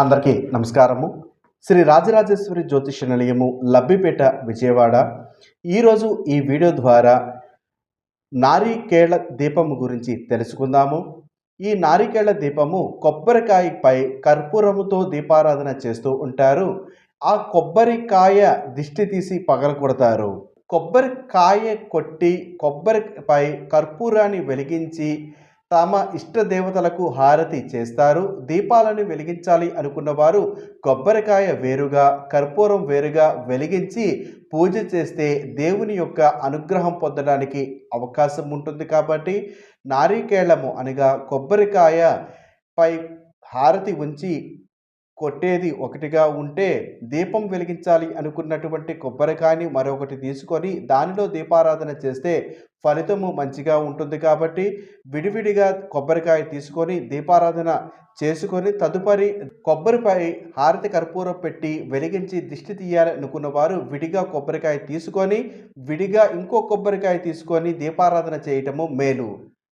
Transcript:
అందరికీ నమస్కారము. శ్రీ రాజరాజేశ్వరి జ్యోతిష నిలయము లబ్బిపేట విజయవాడ. ఈరోజు ఈ వీడియో ద్వారా నారికేళ దీపము గురించి తెలుసుకుందాము. ఈ నారికేళ దీపము కొబ్బరికాయపై కర్పూరముతో దీపారాధన చేస్తూ ఉంటారు. ఆ కొబ్బరికాయ దిష్టి తీసి పగలగొడతారు. కొబ్బరికాయ కొట్టి కొబ్బరిపై కర్పూరాన్ని వెలిగించి తమ ఇష్ట దేవతలకు హారతి చేస్తారు దీపాలను వెలిగించాలి అనుకున్న వారు కొబ్బరికాయ వేరుగా కర్పూరం వేరుగా వెలిగించి పూజ చేస్తే దేవుని యొక్క అనుగ్రహం పొందడానికి అవకాశం ఉంటుంది కాబట్టి నారికేళము అనగా కొబ్బరికాయ పై హారతి ఉంచి కొట్టేది ఒకటిగా ఉంటే దీపం వెలిగించాలి అనుకున్నటువంటి కొబ్బరికాయని మరొకటి తీసుకొని దానిలో దీపారాధన చేస్తే ఫలితము మంచిగా ఉంటుంది కాబట్టి విడివిడిగా కొబ్బరికాయ తీసుకొని దీపారాధన చేసుకొని తదుపరి కొబ్బరిపై హారతి కర్పూరం పెట్టి వెలిగించి దిష్టి తీయాలనుకున్న వారు విడిగా కొబ్బరికాయ తీసుకొని విడిగా ఇంకో కొబ్బరికాయ తీసుకొని దీపారాధన చేయటము మేలు.